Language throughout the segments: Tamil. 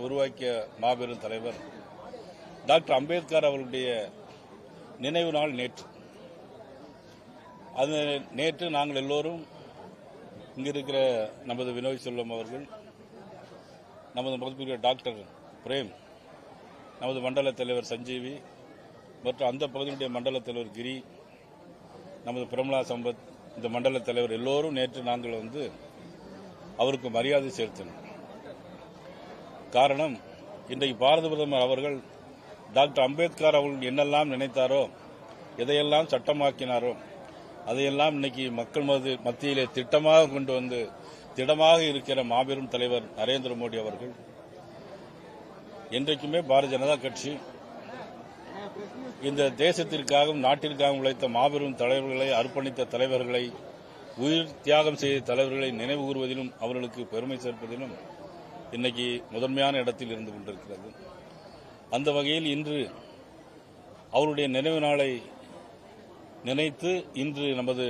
உருவாக்கிய மாபெரும் தலைவர் டாக்டர் அம்பேத்கர் அவர்களுடைய நினைவு நாள் நேற்று. அது நேற்று நாங்கள் எல்லோரும் இங்கே இருக்கிற நமது வினோய் செல்வம் அவர்கள் நமது மதிப்புரிய டாக்டர் பிரேம் நமது மண்டல தலைவர் சஞ்சீவி மற்றும் அந்த பகுதியினுடைய மண்டல தலைவர் கிரி நமது பிரமலா சம்பத் இந்த மண்டல தலைவர் எல்லோரும் நேற்று நாங்கள் வந்து அவருக்கு மரியாதை செலுத்தினோம். காரணம் இன்றைக்கு பாரத பிரதமர் அவர்கள் டாக்டர் அம்பேத்கர் அவர்கள் என்னெல்லாம் நினைத்தாரோ எதையெல்லாம் சட்டமாக்கினாரோ அதையெல்லாம் இன்னைக்கு மக்கள் மது மத்தியிலே திட்டமாக கொண்டு வந்து திடமாக இருக்கிற மாபெரும் தலைவர் நரேந்திர மோடி அவர்கள் என்றைக்குமே பாரதிய ஜனதா கட்சி இந்த தேசத்திற்காகவும் நாட்டிற்காகவும் உழைத்த மாபெரும் தலைவர்களை அர்ப்பணித்த தலைவர்களை உயிர் தியாகம் செய்த தலைவர்களை நினைவு கூறுவதிலும் அவர்களுக்கு பெருமை சேர்ப்பதிலும் இன்னைக்கு முதன்மையான இடத்தில் இருந்து கொண்டிருக்கிறது. அந்த வகையில் இன்று அவருடைய நினைவு நாளை நினைத்து இன்று நமது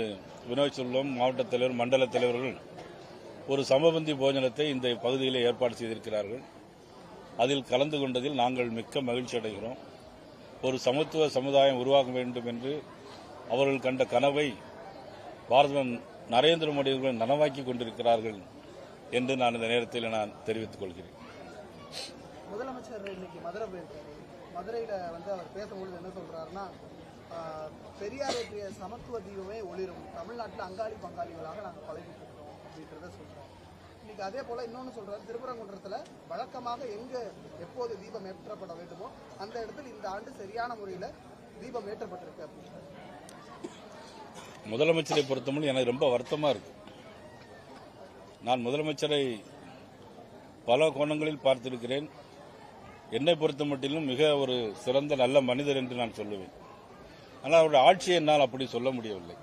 வினோத் செல்வம் மாவட்ட தலைவர் மண்டல தலைவர்கள் ஒரு சமபந்தி போஜனத்தை இந்த பகுதியில் ஏற்பாடு செய்திருக்கிறார்கள். அதில் கலந்து கொண்டதில் நாங்கள் மிக்க மகிழ்ச்சி அடைகிறோம். ஒரு சமத்துவ சமுதாயம் உருவாக வேண்டும் என்று அவர்கள் கண்ட கனவை பாரத நரேந்திர மோடி அவர்கள் நனவாக்கி கொண்டிருக்கிறார்கள். என்று நான் இந்த நேரத்தில் நான் தெரிவித்துக் கொள்கிறேன். முதலமைச்சர் இன்னைக்கு மதுரை போயிருக்காரு. மதுரையில வந்து அவர் பேசும்பொழுது என்ன சொல்றாருன்னா பெரியார் ஏற்றிய சமத்துவ தீபமே ஒளிரும். தமிழ்நாட்டில் அங்காளி பங்காளிகளாக நாங்கள் பழகிட்டு இருக்கோம் அப்படின்றத சொல்றோம் இன்னைக்கு அதே போல இன்னொன்னு சொல்றாரு திருப்பரங்குன்றத்துல வழக்கமாக எங்க எப்போது தீபம் ஏற்றப்பட வேண்டுமோ அந்த இடத்தில் இந்த ஆண்டு சரியான முறையில தீபம் ஏற்றப்பட்டிருக்கு அப்படின்றாரு. முதலமைச்சரை பொறுத்தமட்டு எனக்கு ரொம்ப வருத்தமா இருக்கு. நான் முதலமைச்சரை பல கோணங்களில் பார்த்திருக்கிறேன். என்னை பொறுத்த மட்டிலும் மிக ஒரு சிறந்த நல்ல மனிதர் என்று நான் சொல்லுவேன். ஆனால் அவருடைய ஆட்சியை என்னால் அப்படி சொல்ல முடியவில்லை.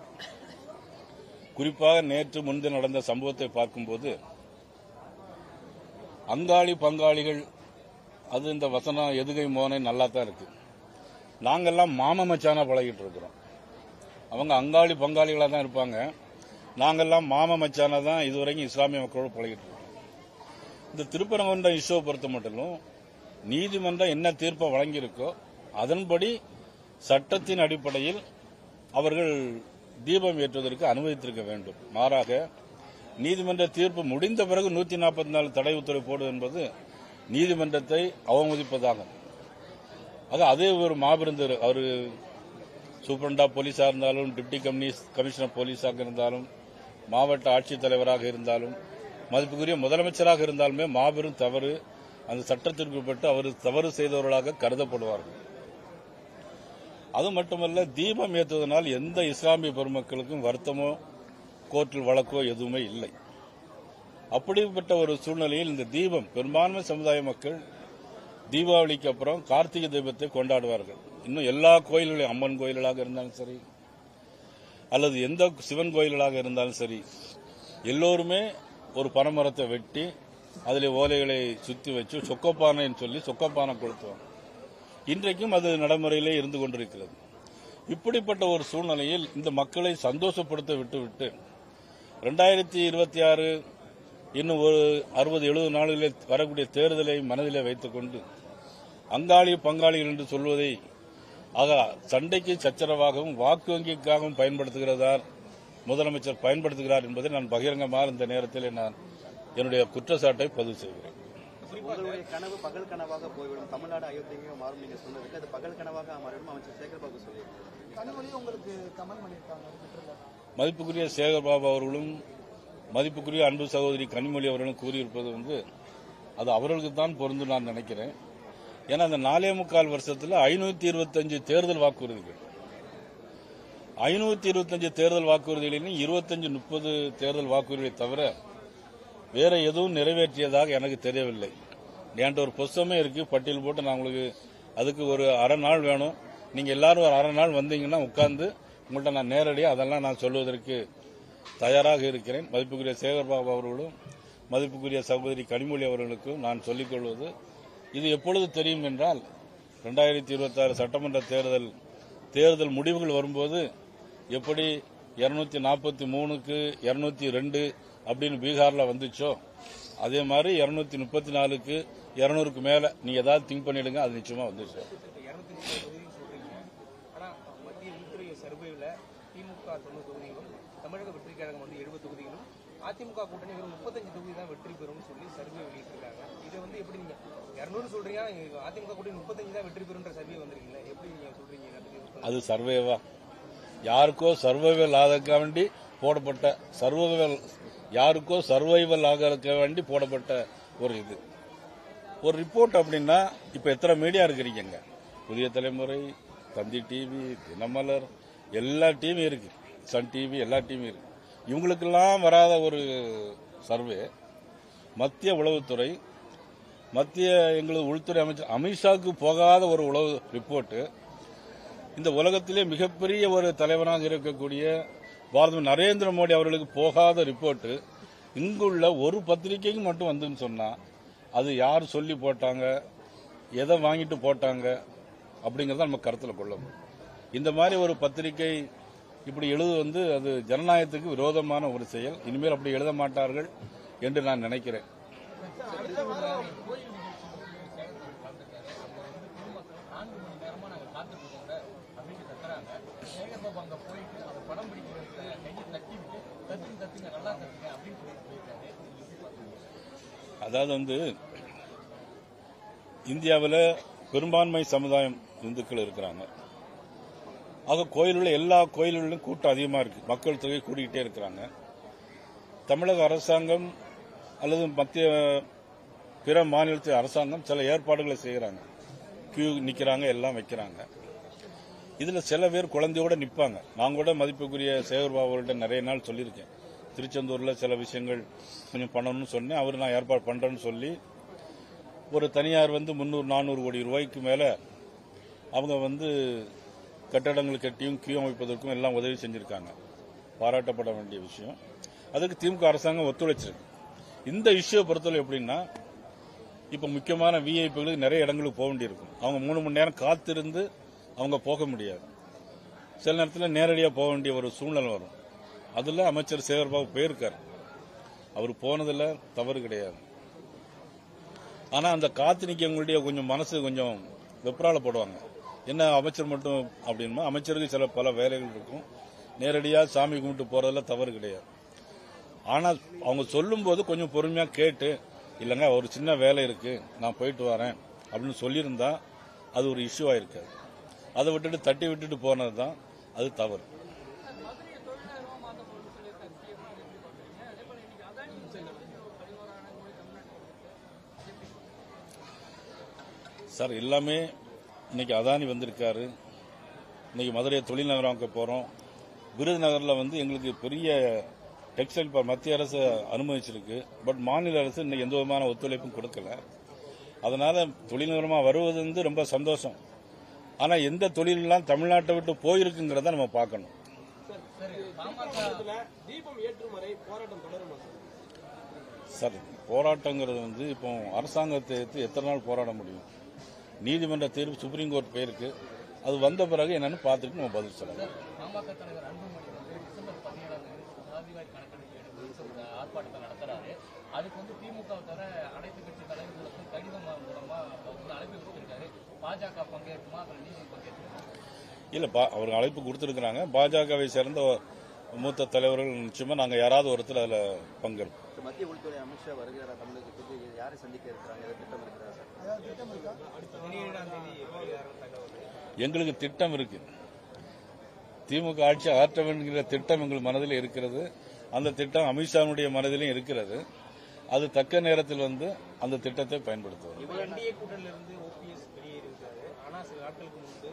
குறிப்பாக நேற்று முன்தினம் நடந்த சம்பவத்தை பார்க்கும்போது அங்காளி பங்காளிகள் அது இந்த வசனம் எதுகை மோனை நல்லா தான் இருக்கு. நாங்கெல்லாம் மாம மச்சானா பழகிட்டு இருக்கிறோம். அவங்க அங்காளி பங்காளிகளாக தான் இருப்பாங்க. நாங்கள்லாம் மாம மச்சானா தான் இதுவரைக்கும் இஸ்லாமிய மக்களோடு பழகிட்டு இருக்கோம். இந்த திருப்பரங்குன்றம் இஷ்யூவை பொறுத்த மட்டும் நீதிமன்றம் என்ன தீர்ப்பை வழங்கியிருக்கோ அதன்படி சட்டத்தின் அடிப்படையில் அவர்கள் தீபம் ஏற்றுவதற்கு அனுமதித்திருக்க வேண்டும். மாறாக நீதிமன்ற தீர்ப்பு முடிந்த பிறகு நூத்தி நாற்பத்தி நாலு தடை உத்தரவு போடுவது என்பது நீதிமன்றத்தை அவமதிப்பதாகும். அது அதே ஒரு மாபெரும் அவர் சூப்பரண்டா போலீஸாக இருந்தாலும் டிப்டி கமிஷனர் போலீஸாக இருந்தாலும் மாவட்ட ஆட்சித்தலைவராக இருந்தாலும் மதிப்புக்குரிய முதலமைச்சராக இருந்தாலுமே மாபெரும் தவறு அந்த சட்டத்திற்கு உட்பட்டு அவர் தவறு செய்தவர்களாக கருதப்படுவார்கள். அது மட்டுமல்ல தீபம் ஏற்றுவதனால் எந்த இஸ்லாமிய பெருமக்களுக்கும் வருத்தமோ கோர்ட்டில் வழக்கோ எதுவுமே இல்லை. அப்படிப்பட்ட ஒரு சூழ்நிலையில் இந்த தீபம் பெரும்பான்மை சமுதாய மக்கள் தீபாவளிக்கு அப்புறம் கார்த்திகை தீபத்தை கொண்டாடுவார்கள். இன்னும் எல்லா கோயில்களையும் அம்மன் கோயில்களாக இருந்தாலும் சரி அல்லது எந்த சிவன் கோயில்களாக இருந்தாலும் சரி எல்லோருமே ஒரு பனைமரத்தை வெட்டி அதில் ஓலைகளை சுற்றி வச்சு சொக்கப்பானைன்னு சொல்லி சொக்கப்பானை கொளுத்துவாங்க. இன்றைக்கும் அது நடைமுறையிலே இருந்து கொண்டிருக்கிறது. இப்படிப்பட்ட ஒரு சூழ்நிலையில் இந்த மக்களை சந்தோஷப்படுத்த விட்டுவிட்டு ரெண்டாயிரத்தி இருபத்தி ஆறு இன்னும் ஒரு அறுபது எழுபது நாளில் வரக்கூடிய தேர்தலை மனதிலே வைத்துக்கொண்டு அங்காளி பங்காளிகள் என்று சொல்வதை ஆக சண்டைக்கு சச்சரவாகவும் வாக்கு வங்கிக்காகவும் பயன்படுத்துகிறதார் முதலமைச்சர் பயன்படுத்துகிறார் என்பதை நான் பகிரங்கமாக இந்த நேரத்தில் நான் என்னுடைய குற்றச்சாட்டை பதிவு செய்கிறேன். உங்களுடைய கனவு பகல் கனவாக போய்விடும். தமிழ்நாடு அயோத்தியாக மாறும் நீங்க சொன்னதுக்கு அது பகல் கனவாக மாறிடும் அமைச்சர் சேகர்பாபு சொல்லியிருக்காரு. கனிமொழி உங்களுக்கு கமெண்ட் பண்ணியிருக்காங்க ட்விட்டர்ல மதிப்புக்குரிய சேகர் பாபு அவர்களும் மதிப்புக்குரிய அன்பு சகோதரி கனிமொழி அவர்களும் கூறியிருப்பது வந்து அது அவர்களுக்கு தான் பொருந்தும் நான் நினைக்கிறேன். ஏன்னா அந்த நாலே முக்கால் வருஷத்தில் ஐநூத்தி இருபத்தஞ்சு தேர்தல் வாக்குறுதிகள். ஐநூத்தி இருபத்தஞ்சு தேர்தல் வாக்குறுதிகளிலும் இருபத்தஞ்சு முப்பது தேர்தல் வாக்குறுதிகளை தவிர வேற எதுவும் நிறைவேற்றியதாக எனக்கு தெரியவில்லை. என்கிட்ட ஒரு புஸ்தமே இருக்கு பட்டியல் போட்டு நான் உங்களுக்கு அதுக்கு ஒரு அரை நாள் வேணும். நீங்க எல்லாரும் ஒரு அரை நாள் வந்தீங்கன்னா உட்கார்ந்து உங்கள்கிட்ட நான் நேரடியாக அதெல்லாம் நான் சொல்வதற்கு தயாராக இருக்கிறேன். மதிப்புக்குரிய சேகர்பாபு அவர்களும் மதிப்புக்குரிய சகோதரி கனிமொழி அவர்களுக்கும் நான் சொல்லிக் கொள்வது இது எப்பொழுது தெரியும் என்றால் ரெண்டாயிரத்தி இருபத்தாறு சட்டமன்ற தேர்தல் தேர்தல் முடிவுகள் வரும்போது எப்படி இருநூத்தி நாற்பத்தி மூணுக்கு இருநூத்தி ரெண்டு அப்படின்னு பீகார்ல வந்துச்சோ அதே மாதிரி இருநூத்தி முப்பத்தி நாலுக்கு இருநூறுக்கு மேல நீங்கள் ஏதாவது திங்க் பண்ணிடுங்க அது நிச்சயமா வந்துச்சு சார் திமுக தொண்ணூறு தொகுதிகளும் தமிழக வெற்றி கழகம் வந்து எழுபது தொகுதிகளும் அதிமுக கூட்டணி வெறும் முப்பத்தஞ்சு தொகுதி தான் வெற்றி பெறும்னு சொல்லி சர்வே வெளியிட்டிருக்காங்க. இதை வந்து எப்படி நீங்க இரநூறு சொல்றீங்க அதிமுக கூட்டணி முப்பத்தஞ்சு தான் வெற்றி பெறும்ன்ற சர்வே வந்திருக்கீங்களா? எப்படி நீங்க சொல்றீங்க? அது சர்வேவா? யாருக்கோ சர்வைவல் ஆக வேண்டி போடப்பட்ட சர்வைவல் யாருக்கோ சர்வைவல் ஆக வேண்டி போடப்பட்ட ஒரு இது. ஒரு ரிப்போர்ட் அப்படின்னா இப்போ எத்தனை மீடியா இருக்கிறீங்க புதிய தலைமுறை தந்தி டிவி தினமலர் எல்லா டிவியும் இருக்கு. சன் டிவி எல்லா டிவியும் இருக்கு. இவங்களுக்கெல்லாம் வராத ஒரு சர்வே. மத்திய உளவுத்துறை மத்திய எங்களது உள்துறை அமைச்சர் அமித்ஷாவுக்கு போகாத ஒரு உளவு ரிப்போர்ட்டு இந்த உலகத்திலே மிகப்பெரிய ஒரு தலைவராக இருக்கக்கூடிய பாரத நரேந்திர மோடி அவர்களுக்கு போகாத ரிப்போர்ட்டு இங்குள்ள ஒரு பத்திரிகைக்கு மட்டும் வந்துன்னு சொன்னா அது யார் சொல்லி போட்டாங்க எதை வாங்கிட்டு போட்டாங்க அப்படிங்கறத நம்ம கருத்தில் கொள்ளணும். இந்த மாதிரி ஒரு பத்திரிகை இப்படி எழுது வந்து அது ஜனநாயகத்துக்கு விரோதமான ஒரு செயல். இனிமேல் அப்படி எழுத மாட்டார்கள் என்று நான் நினைக்கிறேன். அதாவது வந்து இந்தியாவில் பெரும்பான்மை சமுதாயம் இந்துக்கள் இருக்கிறாங்க. ஆக கோயிலுள்ள எல்லா கோயில்களிலும் கூட்டம் அதிகமாக இருக்கு. மக்கள் தொகை கூடிக்கிட்டே இருக்கிறாங்க. தமிழக அரசாங்கம் அல்லது மத்திய பிற மாநிலத்து அரசாங்கம் சில ஏற்பாடுகளை செய்கிறாங்க. கியூ நிற்கிறாங்க எல்லாம் வைக்கிறாங்க. இதில் சில பேர் குழந்தையோட நிற்பாங்க நான் கூட மதிப்புக்குரிய சேகர் பாபு நிறைய நாள் சொல்லியிருக்கேன். திருச்செந்தூரில் சில விஷயங்கள் கொஞ்சம் பண்ணணும்னு சொன்னேன். அவர் நான் ஏற்பாடு பண்ணுறேன்னு சொல்லி ஒரு தனியார் வந்து முந்நூறு நானூறு கோடி ரூபாய்க்கு மேலே அவங்க வந்து கட்டடங்கள் கட்டியும் கியூ அமைப்பதற்கும் எல்லாம் உதவி செஞ்சிருக்காங்க. பாராட்டப்பட வேண்டிய விஷயம். அதுக்கு திமுக அரசாங்கம் ஒத்துழைச்சிருக்கு. இந்த இஷ்யூவை பொறுத்தவரை எப்படின்னா இப்போ முக்கியமான விஐபிகளுக்கு நிறைய இடங்களுக்கு போக வேண்டியிருக்கும். அவங்க மூணு மணி நேரம் காத்திருந்து அவங்க போக முடியாது. சில நேரத்தில் நேரடியாக போக வேண்டிய ஒரு சூழ்நிலை வரும். அதில் அமைச்சர் சேகர்பாபு போயிருக்கார். அவர் போனதில் தவறு கிடையாது. ஆனால் அந்த காத்து நிற்கவங்களுடைய கொஞ்சம் மனசு கொஞ்சம் வெப்ராளப்படுவாங்க என்ன அமைச்சர் மட்டும் அப்படின்னா அமைச்சருக்கு சில பல வேலைகள் இருக்கும். நேரடியாக சாமி கும்பிட்டு போறதுல தவறு கிடையாது. ஆனால் அவங்க சொல்லும்போது கொஞ்சம் பொறுமையாக கேட்டு இல்லைங்க ஒரு சின்ன வேலை இருக்கு நான் போயிட்டு வரேன் அப்படின்னு சொல்லியிருந்தா அது ஒரு இஷ்யூ ஆயிருக்காது அதை விட்டுட்டு தட்டி விட்டுட்டு போனது தான் அது தவறு. சார் எல்லாமே இன்னைக்கு அதானி வந்திருக்காரு. இன்னைக்கு மதுரையை தொழில் நகரமாக்க போறோம். விருதுநகர்ல வந்து எங்களுக்கு பெரிய டெக்ஸ்டைல் மத்திய அரசு அனுமதிச்சிருக்கு. பட் மாநில அரசு இன்னைக்கு எந்த விதமான ஒத்துழைப்பும் கொடுக்கல. அதனால தொழில் நகரமா வருவது வந்து ரொம்ப சந்தோஷம். ஆனா எந்த தொழிலெல்லாம் தமிழ்நாட்டை விட்டு போயிருக்குங்கிறத நம்ம பார்க்கணும். சார் போராட்டங்கிறது வந்து இப்போ அரசாங்கத்தை எடுத்து எத்தனை நாள் போராட முடியும்? நீதிமன்ற தீர்ப்பு சுப்ரீம் கோர்ட் போயிருக்கு. அது வந்த பிறகு என்னன்னு பார்த்துட்டு நம்ம பதில் சொல்லலாம். அதுக்கு வந்து திமுக தவிர அனைத்து கட்சி தலைவர்களுக்கும் கடிதம் மூலமா வந்து அழைப்பு கொடுத்திருக்காரு. பாஜக பங்கேற்குமா? அப்புறம் நீதி பங்கேற்குமா இல்ல பா- அவர் அழைப்பு கொடுத்திருக்கிறாங்க. பாஜகவை சேர்ந்த மூத்த தலைவர்கள் நிச்சயமா நாங்க யாராவது ஒருத்தர் அதுல பங்கேற்போம். இப்ப மத்திய உள்துறை அமித்ஷா வருகிறாரா? தமிழகத்துக்கு யாரை சந்திக்க இருக்கிறாங்க? திட்டம் இருக்கிறா சார் ஏதாவது திட்டம் இருக்கா பதினேழாம் தேதி வருகிறார்கள் தகவல் எங்களுக்கு திட்டம் இருக்கு. திமுக ஆட்சி அகற்ற வேண்டுகிற திட்டம் எங்கள் மனதில் இருக்கிறது. அந்த திட்டம் அமித்ஷாவுடைய மனதிலும் இருக்கிறது. அது தக்க நேரத்தில் வந்து அந்த திட்டத்தை பயன்படுத்துவோம். சில நாட்களுக்கு முன்பு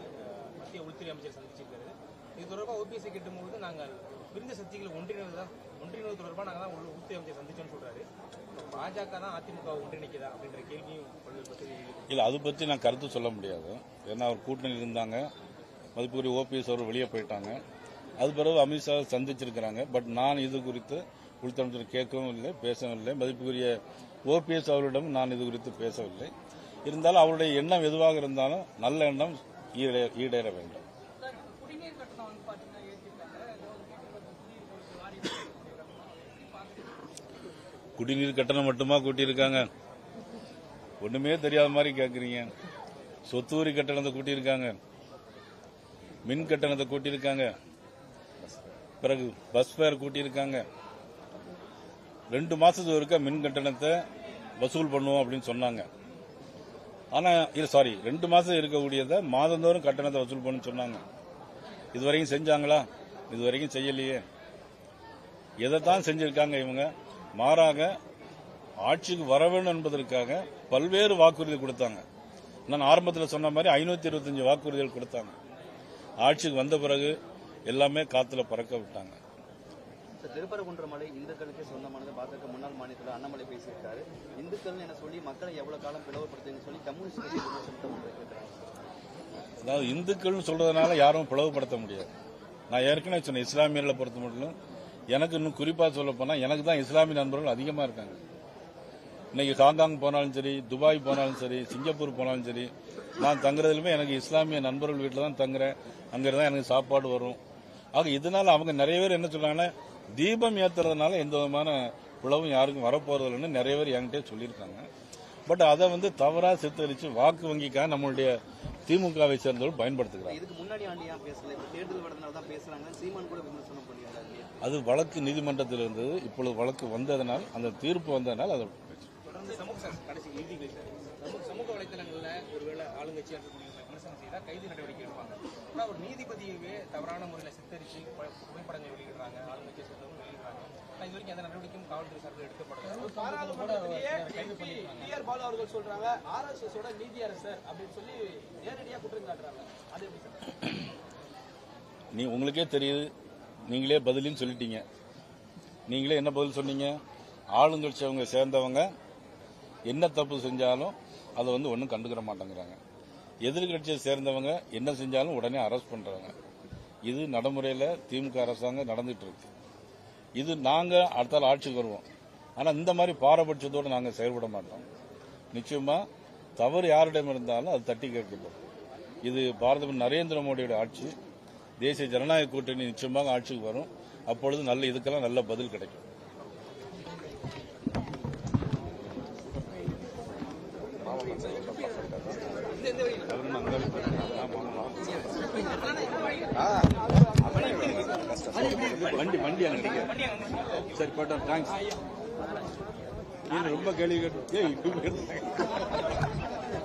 மத்திய உள்துறை அமைச்சர் சந்திச்சிருக்காரு. இது தொடர்பாக ஓபிஎஸ் கேட்டும்போது நாங்கள் பிரிந்த சக்திகளை ஒன்றிணைவது தான் ஒன்றிணைவு தொடர்பாக நாங்கள் தான் உள் உள்துறை அமைச்சர் சந்திச்சோம்னு சொல்றாரு. பாஜக தான் அதிமுக ஒன்றிணைக்குதா அப்படின்ற கேள்வியும் இல்லை அது பற்றி நான் கருத்து சொல்ல முடியாது. ஏன்னா அவர் கூட்டணியில் இருந்தாங்க. மதிப்புக்குரிய ஓபிஎஸ் அவர் வெளியே போயிட்டாங்க. அது பிறகு அமித்ஷா சந்திச்சிருக்கிறாங்க. பட் நான் இது குறித்து உள்துறை கேட்கவும் இல்லை பேசவும் இல்லை. மதிப்புக்குரிய ஓபிஎஸ் அவரிடம் நான் இது குறித்து பேசவில்லை. இருந்தாலும் அவருடைய எண்ணம் எதுவாக இருந்தாலும் நல்ல எண்ணம் ஈடேற வேண்டும். குடிநீர் கட்டணம் மட்டுமா கூட்டியிருக்காங்க? ஒண்ணுமே தெரியாத மாதிரி கேக்குறீங்க. சொத்து வரி கட்டணத்தை கூட்டியிருக்காங்க. மின் கட்டணத்தை கூட்டியிருக்காங்க. பிறகு பஸ் ஃபேர் கூட்டியிருக்காங்க. ரெண்டு மாசத்துக்கு ஒருக்கா மின் கட்டணத்தை வசூல் பண்ணுவோம் அப்படின்னு சொன்னாங்க. ஆனா இது சாரி ரெண்டு மாசம் இருக்கக்கூடியதை மாதந்தோறும் கட்டணத்தை வசூல் பண்ணு சொன்னாங்க. இதுவரைக்கும் செஞ்சாங்களா? இதுவரைக்கும் செய்யலையே. எதைத்தான் செஞ்சிருக்காங்க இவங்க? மாறாக ஆட்சிக்கு வர வேண்டும் என்பதற்காக பல்வேறு வாக்குறுதி கொடுத்தாங்க. நான் ஆரம்பத்தில் சொன்ன மாதிரி ஐநூத்தி இருபத்தஞ்சு வாக்குறுதிகள் கொடுத்தாங்க. ஆட்சிக்கு வந்த பிறகு எல்லாமே காத்துல பறக்க விட்டாங்க. திருப்பரங்குன்ற மலை இந்துக்களுக்கே சொந்தமானது. பாஜக முன்னாள் மாநிலத்தில் அண்ணாமலை பேசியிருக்காரு. இந்துக்கள் என சொல்லி மக்களை எவ்வளவு காலம் பிளவுபடுத்துன்னு சொல்லி கம்யூனிஸ்ட் அதாவது இந்துக்கள்னு சொல்றதுனால யாரும் பிளவுபடுத்த முடியாது. நான் ஏற்கனவே சொன்னேன் இஸ்லாமியர்களை பொறுத்த மட்டும் எனக்கு இன்னும் குறிப்பாக சொல்ல போனால் எனக்கு தான் இஸ்லாமிய நண்பர்கள் அதிகமாக இருக்காங்க. இன்னைக்கு ஹாங்காங் போனாலும் சரி துபாய் போனாலும் சரி சிங்கப்பூர் போனாலும் சரி நான் தங்குறதுலுமே எனக்கு இஸ்லாமிய நண்பர்கள் வீட்டில் தான் தங்குறேன். அங்கே தான் எனக்கு சாப்பாடு வரும். ஆக இதனால அவங்க நிறைய பேர் என்ன சொல்றாங்கன்னா தீபம் ஏத்துறதுனால எந்த விதமான பிளவும் யாருக்கும் வரப்போறதில்லைன்னு நிறைய பேர் என்கிட்ட சொல்லியிருக்காங்க. பட் அதை வந்து தவறா சித்தரிச்சு வாக்கு வங்கிக்காக நம்மளுடைய திமுகவை சேர்ந்தவர்கள் பயன்படுத்துகிறாங்க அது வழக்கு நீதிமன்றத்தில் இருந்தது இப்பொழுது வழக்கு வந்ததனால் அந்த தீர்ப்பு வந்ததனால் அதை சமூக வலைத்தளங்கள்ல ஒருவேளை ஆளுங்கட்சியாக இருக்கக்கூடிய விமர்சனம் செய்தா கைது நடவடிக்கை எடுப்பாங்க. ஆனா ஒரு நீதிபதியவே தவறான முறையில் சித்தரிச்சு பு- புகைப்படங்கள் வெளியிடுறாங்க ஆளுங்கட்சியை சேர்ந்தவங்க வெளியிடுறாங்க. ஆனா இது வரைக்கும் எந்த நடவடிக்கையும் காவல்துறை சார்பில் எடுக்கப்படல. பாலு அவர்கள் சொல்றாங்க ஆர்எஸ்எஸ் ஓட நீதியரசர் அப்படின்னு சொல்லி நேரடியா குற்றம் அது எப்படி நீ உங்களுக்கே தெரியுது நீங்களே பதிலுன்னு சொல்லிட்டீங்க. நீங்களே என்ன பதில் சொன்னீங்க? ஆளுங்கட்சி அவங்க சேர்ந்தவங்க என்ன தப்பு செஞ்சாலும் அதை வந்து ஒன்றும் கண்டுக்கிற மாட்டேங்கிறாங்க. எதிர்கட்சியை சேர்ந்தவங்க என்ன செஞ்சாலும் உடனே அரெஸ்ட் பண்றாங்க. இது நடைமுறையில் திமுக அரசாங்கம் நடந்துட்டு இருக்கு இது நாங்கள் அடுத்தால் ஆட்சிக்கு வருவோம். ஆனால் இந்த மாதிரி பாரபட்சத்தோடு நாங்கள் செயல்பட மாட்டோம். நிச்சயமா தவறு யாரிடம் இருந்தாலும் அது தட்டி கேட்கப்படும். இது பாரத நரேந்திர மோடியோட ஆட்சி. தேசிய ஜனநாயக கூட்டணி நிச்சயமாக ஆட்சிக்கு வரும். அப்பொழுது நல்ல இதுக்கெல்லாம் நல்ல பதில் கிடைக்கும். வண்டி வண்டி அங்க சரி போட்டோம். தேங்க்ஸ் ரொம்ப கேள்வி கேட்டு ஏய், கேட்டு